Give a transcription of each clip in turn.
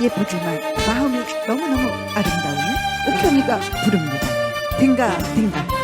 예쁘지만 마음이 너무너무 아름다운 옥현이가 부릅니다. 댕가 댕가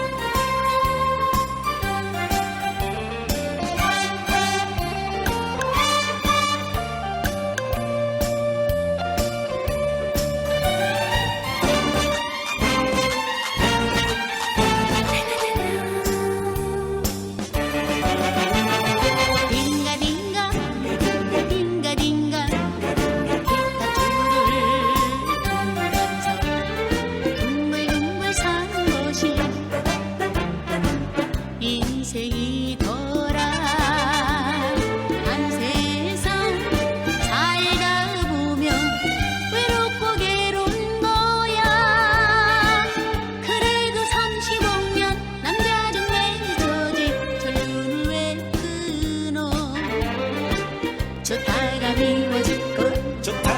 바람이 어질걸 좋다.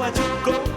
I you go